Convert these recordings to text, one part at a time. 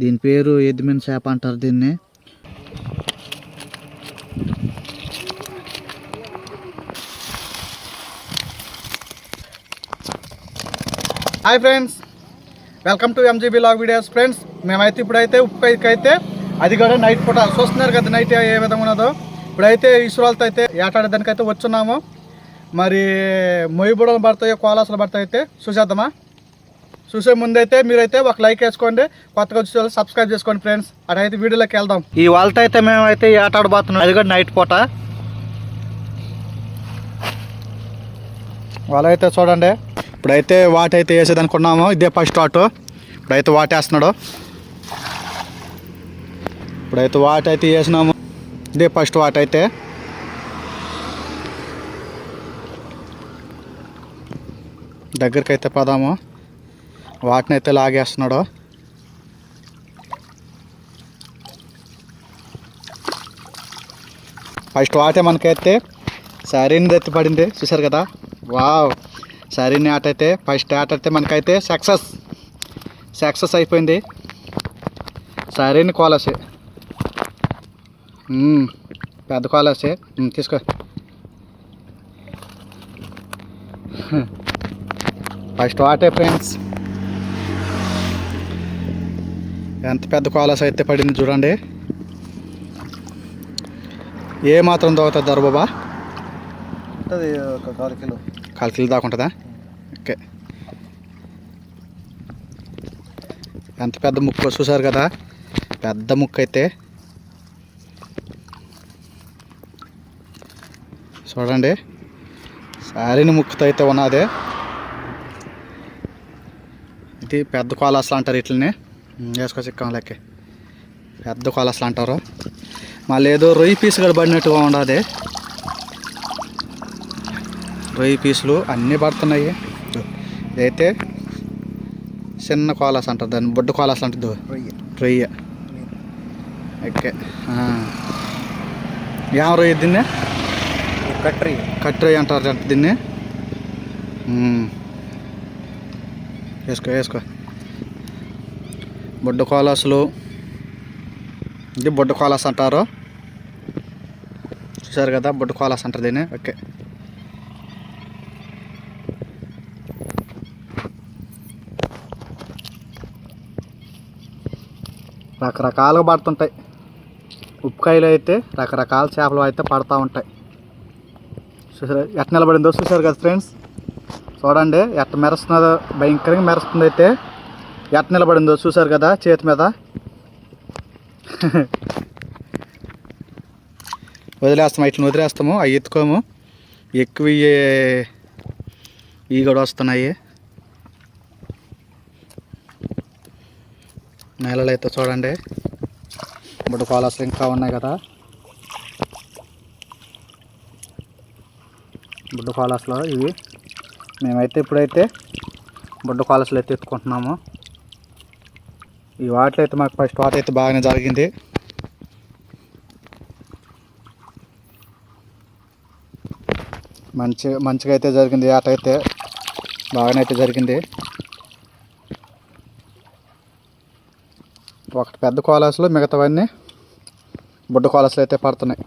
దీని పేరు ఎద్దుమిన్ చేప అంటారు దీన్ని. Hi friends welcome to MGB log videos friends మేమైతే ఇప్పుడైతే ఉప్పుకైతే అది కూడా నైట్ పూట చూస్తున్నారు కదా నైట్ ఏ విధంగా ఉన్నదో. ఇప్పుడైతే ఈశ్వరాలతో అయితే ఏటాడేదానికైతే వచ్చున్నాము. మరి మొయ్యబుడలు పడతాయో కోలాసులు పడతాయి అయితే చూసేద్దామా? చూసే ముందైతే మీరైతే ఒక లైక్ వేసుకోండి. కొత్తగా వచ్చే సబ్స్క్రైబ్ చేసుకోండి ఫ్రెండ్స్. అటైతే వీడియోలోకి వెళ్దాం. ఈ వాళ్ళతో అయితే మేమైతే ఏటాడబోతున్నాం అది కూడా నైట్ పూట. వాళ్ళైతే చూడండి. ఇప్పుడైతే వాటైతే వేసేదానికి ఉన్నాము ఇదే ఫస్ట్ వాటు ఇప్పుడైతే వాటేస్తున్నాడు ఇప్పుడైతే వాటైతే వేసినాము. ఇదే ఫస్ట్ వాట్ అయితే. దగ్గరికి అయితే పదాము. వాటిని అయితే లాగేస్తున్నాడు. ఫస్ట్ వాటే మనకైతే సరైనది ఎత్తి పడింది. చూసారు కదా? వావ్! సరైన ఆట అయితే ఫస్ట్ ఆట అయితే మనకైతే సక్సెస్! సక్సెస్ అయిపోయింది. సరైన కాలసే పెద్ద కాలసే తీసుకో. ఫస్ట్ వాటే ఫ్రెండ్స్. ఎంత పెద్ద కాలస్ అయితే పడింది చూడండి. ఏ మాత్రం దోగుతుంది దొర బాబా? ఉంటుంది ఒక కాలు కిలో. కాలు కిలో దాకా ఉంటుందా? ఓకే. ఎంత పెద్ద ముక్కు చూసారు కదా? పెద్ద ముక్కు అయితే. చూడండి. సారిని ముక్కుతో అయితే ఉన్నది. ఇది పెద్ద కోలాసలు అంటారు ఇట్లనే వేసుకో చిక్కం లెక్క. పెద్ద కోలాసలు అంటారు. మళ్ళీ ఏదో రొయ్యి పీసు కూడా పడినట్టుగా ఉండదు రొయ్యి పీసులు అన్నీ పడుతున్నాయి. ఇదైతే చిన్న కోలాస్ అంటారు దాన్ని బొడ్డు కోలాస్ అంటుంది రొయ్య. రొయ్య. ఓకే. ఏం రొయ్య దీన్ని? కట్రీ కట్టి రొయ్య అంటారు అంట దీన్ని. వేసుకో వేసుకో. బొడ్డు కోలాసులు. ఇది బొడ్డు కోలాస్ అంటారు. చూసారు కదా బొడ్డు కోలాస్ అంటారు దీన్ని. ఓకే. రకరకాలుగా పడుతుంటాయి. ఉప్పుకాయలు అయితే రకరకాల చేపలు అయితే పడుతూ ఉంటాయి. చూసారు ఎట్ట నిలబడిందో చూసారు కదా ఫ్రెండ్స్ చూడండి ఎట్ట మెరుస్తున్నదో భయంకరంగా మెరుస్తుంది అయితే. ఎట్ నిలబడిందో చూసారు కదా చేతి మీద? వదిలేస్తాము ఇట్లా వదిలేస్తాము అవి ఎత్తుకోము. ఎక్కువ ఇయ్యే- ఇవి కూడా వస్తున్నాయి. నేలలు అయితే చూడండి. బుడ్డ కోలాసులు ఇంకా ఉన్నాయి కదా. బుడ్డ కాలస్లో ఇవి. మేమైతే ఇప్పుడైతే బుడ్డ కాలస్లో అయితే ఎత్తుకుంటున్నాము. ఈ వాటిలో అయితే మాకు ఫస్ట్ వాటర్ అయితే బాగానే జరిగింది. మంచి మంచిగా అయితే జరిగింది ఆట అయితే. బాగానే అయితే జరిగింది. ఒకటి పెద్ద కోలాసులు మిగతావన్నీ బుడ్డ కోలాసులు అయితే పడుతున్నాయి.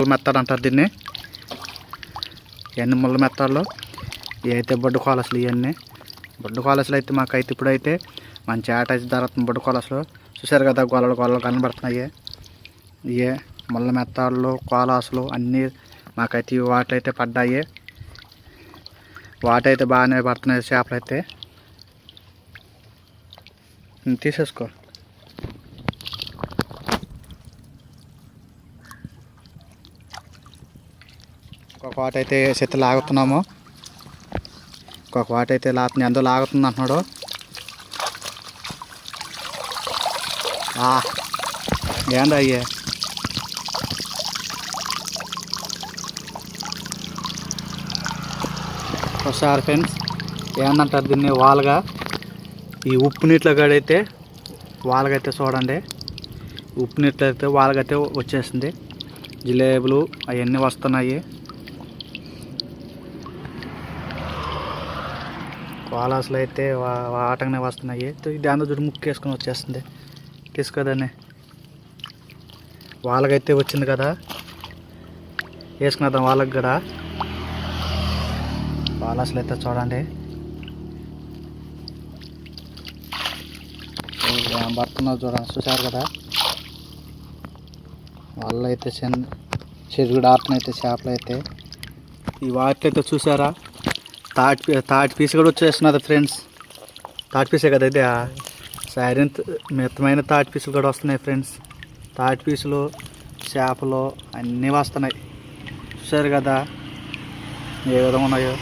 ముళ్ళ మెత్తాడు అంటారు దీన్ని. ఇవన్నీ ముళ్ళ మెత్తాళ్ళు ఇవైతే బొడ్డు కోలసలు ఇవన్నీ బొడ్డు కోలసలు అయితే మాకైతే ఇప్పుడైతే మంచి ఆట అయితే జరుగుతుంది బొడ్డు కోలసలు. చూసారు కదా గొల్లలు గొల్లలు కనబడుతున్నాయి. ఇవే ముళ్ళ మెత్తాళ్ళు కోలాసులు అన్నీ మాకైతే వాటైతే పడ్డాయి. వాటైతే బాగానే పడుతున్నాయి చేపలు అయితే తీసేసుకో. ఒక వాట అయితే చెత్త లాగుతున్నాము. ఒక వాట అయితే లాగుతుంది ఎంతో లాగుతుంది అంటున్నాడు. ఆ, అయ్యే? ఒకసారి ఫ్రెండ్స్ ఏందంటారు దీన్ని వాల్గా? ఈ ఉప్పు నీటిలో కాడైతే వాళ్ళకైతే చూడండి. ఉప్పు నీటిలో అయితే వాళ్ళకైతే వచ్చేసింది. జిలేబులు అవన్నీ వస్తున్నాయి. కోలాసులు అయితే ఆటంగానే వస్తున్నాయి. దాని చూడు ముక్కు వేసుకొని వచ్చేస్తుంది. తీసుకోదాన్ని వాళ్ళకైతే వచ్చింది కదా. వేసుకునేద్దాం వాళ్ళకి కూడా. కోలాసులు అయితే చూడండి. పడుతున్నారు చూడండి. చూసారు కదా. వాళ్ళు అయితే చిన్న చెరువుడు ఆడుతున్నాయితే చేపలు అయితే ఈ వాటి అయితే చూసారా థర్డ్ థర్డ్ పీస్ కూడా వచ్చేస్తున్నది ఫ్రెండ్స్. థర్డ్ పీసే కదా ఇది? శారీ మితమైన థర్డ్ పీసులు కూడా వస్తున్నాయి ఫ్రెండ్స్. థర్డ్ పీసులు చేపలు అన్నీ వస్తున్నాయి. చూసారు కదా? ఏ విధంగా ఉన్నాయో?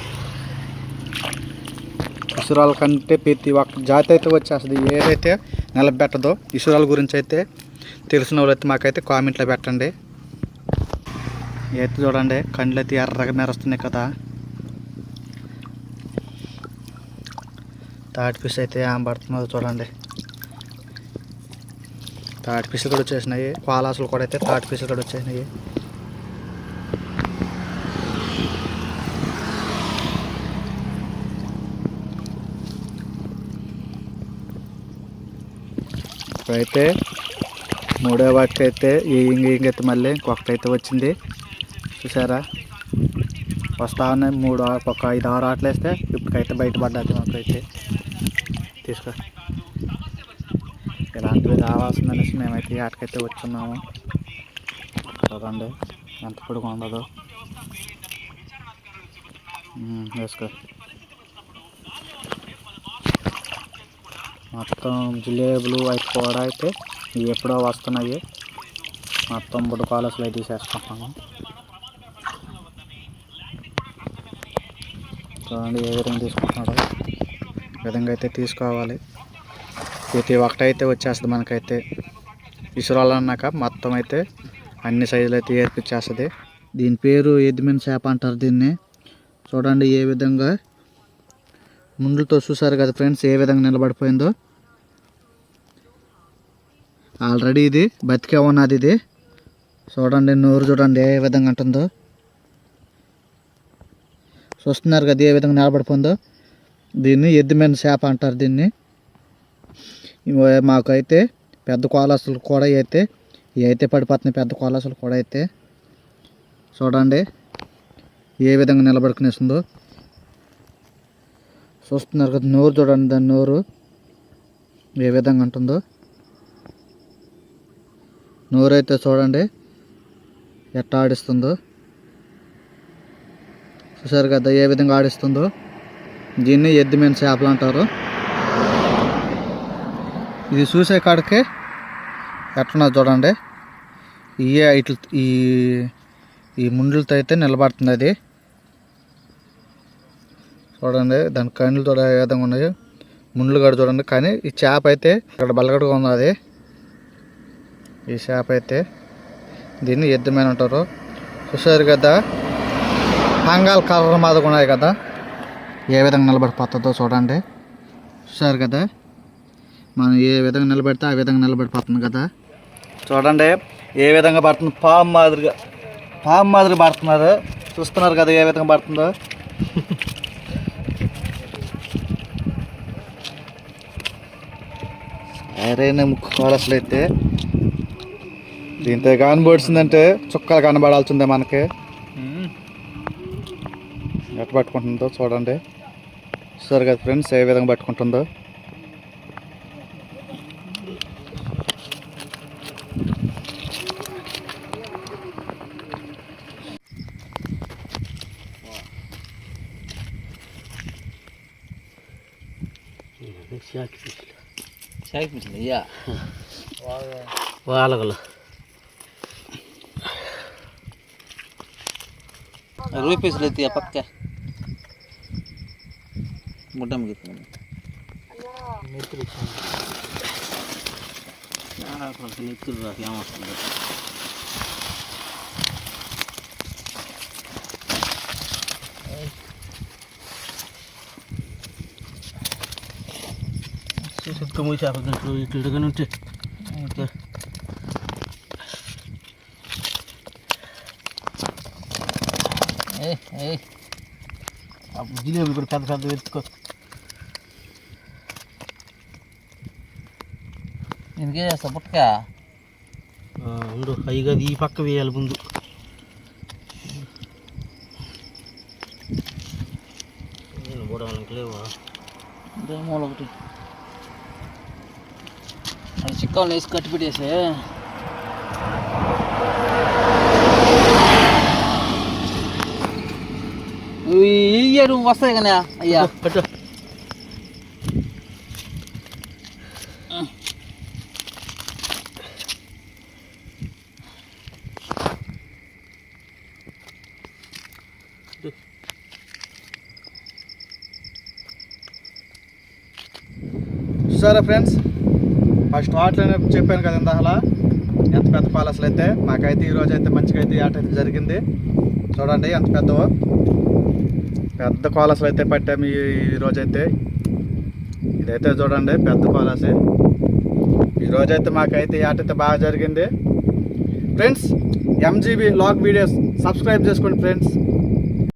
ఇసురాల కంటే ప్రతి ఒక్క జాతి అయితే వచ్చేస్తుంది. ఏదైతే నిలబెట్టదో ఇసురాల గురించి అయితే తెలిసిన వాళ్ళైతే మాకైతే కామెంట్లో పెట్టండి. అయితే చూడండి. కండ్లు అయితే ఎర్రగా మెరుస్తున్నాయి కదా? థర్డ్ పీస్ అయితే ఏం పడుతున్నదో చూడండి. థర్డ్ పీసులు కూడా వచ్చేసినాయి. పాలాసులు కూడా అయితే థర్డ్ పీసులు కూడా వచ్చేసినాయి. ఇప్పుడైతే మూడో వాటికి అయితే ఈ వేయింగ్ అయితే మళ్ళీ ఇంకొకటి అయితే వచ్చింది. చూసారా? వస్తా ఉన్నాయి మూడు ఒక ఐదు ఆరు ఆటలు వేస్తే ఇప్పటికైతే బయటపడ్డది మాకైతే. తీసుకో ఇలాంటివి రావాల్సిందనేసి మేమైతే ఈ ఆటకైతే వచ్చున్నాము చూడండి ఎంత పొడుగు ఉండదు. వేసుకో. మొత్తం జిలేబులు అవి కూడా అయితే ఇవి ఎప్పుడో వస్తున్నాయి. మొత్తం బుడ్డ అయితే తీసేసుకుంటున్నాము. చూడండి ఏ విధంగా తీసుకుంటున్నాడు. విధంగా అయితే తీసుకోవాలి. ప్రతి ఒక్కటి అయితే వచ్చేస్తుంది మనకైతే. ఇసురాలు అన్నాక మొత్తం అయితే అన్ని సైజులు అయితే ఏర్పించేస్తుంది దీని పేరు ఎద్దుమిన చేప అంటారు దీన్ని. చూడండి ఏ విధంగా ముందులతో చూసారు కదా ఫ్రెండ్స్ ఏ విధంగా నిలబడిపోయిందో. ఆల్రెడీ ఇది బతికే ఉన్నది ఇది. చూడండి నోరు చూడండి ఏ విధంగా అంటుందో చూస్తున్నారు కదా ఏ విధంగా నిలబడిపోయిందో. దీన్ని ఎద్దుమైన చేప అంటారు దీన్ని. మాకైతే పెద్ద కోలాసులు కూడా అయితే ఇవి అయితే పడిపోతున్నాయి పెద్ద కోలాసులు కూడా అయితే. చూడండి ఏ విధంగా నిలబడుకునేస్తుందో చూస్తున్నారు కదా నోరు చూడండి దాని నోరు ఏ విధంగా ఉంటుందో. నోరు అయితే చూడండి ఎట్లా ఆడిస్తుందో. చూసారు కదా ఏ విధంగా ఆడిస్తుందో. దీన్ని ఎద్దుమైన చేపలు అంటారు. ఇది చూసే కాడికే ఎట్లున్నది చూడండి. ఇయే ఇట్ల ఈ ఈ ముండ్లతో అయితే నిలబడుతుంది అది. చూడండి దాని కళ్ళు చూడ ఏ విధంగా ఉన్నాయి. ముండ్లు కూడా చూడండి కానీ ఈ చేప అయితే ఇక్కడ బలగడుగా ఉన్నది ఈ చేప అయితే దీన్ని ఎద్దుమైన అంటారు. చూసారు కదా? హంగాల్ కలర్ మాదిరి ఉన్నాయి కదా? ఏ విధంగా నిలబడిపోతుందో చూడండి. చూసారు కదా? మనం ఏ విధంగా నిలబెడితే ఆ విధంగా నిలబడిపోతుంది కదా? చూడండి ఏ విధంగా పడుతుంది? పాము మాదిరిగా. పాము మాదిరి పడుతున్నారు. చూస్తున్నారు కదా ఏ విధంగా పడుతుందో? సరైన ముక్కు కాలసలు అయితే. దీంతో కనబడిసిందంటే చుక్కలు కనబడాల్సిందే మనకి. ఎట్లా పట్టుకుంటుందో చూడండి. చూస్తారు కదా ఫ్రెండ్స్ ఏ విధంగా పట్టుకుంటుందో. వాళ్ళగల. రూపీసులు ఎత్తి పక్క? ముడ్డ ముగిస్తుంది నెత్తులు రాక ఏమొస్తుంది సుక్క మూసి ఇట్లు ఇటుగా ఉంటే జిలేబీ కూడా పెద్ద పెద్ద ఎత్తుకో ఇంకే చేస్తా పుట్టక ఉండు అయ్యిగా ఈ పక్క వేయాలి ముందు నేను పోవడానికి లేవా మూల ఒకటి అది చిక్కలు వేసి కట్టి పెట్టేసే ఇయ్యాడు వస్తాయి కానీ అయ్యా పట్టు చూసారా ఫ్రెండ్స్. ఫస్ట్ వాటిలోనే చెప్పాను కదా ఇందాకలా ఎంత పెద్ద పాలసలు అయితే మాకైతే ఈరోజు అయితే మంచిగా అయితే ఆట అయితే జరిగింది. చూడండి ఎంత పెద్దవో. పెద్ద కోలసలు అయితే పట్టాము ఈరోజైతే ఈరోజు అయితే. ఇదైతే చూడండి పెద్ద కోలసే ఈరోజు అయితే మాకైతే ఆట అయితే బాగా జరిగింది. Friends MGB log videos subscribe చేసుకోండి ఫ్రెండ్స్.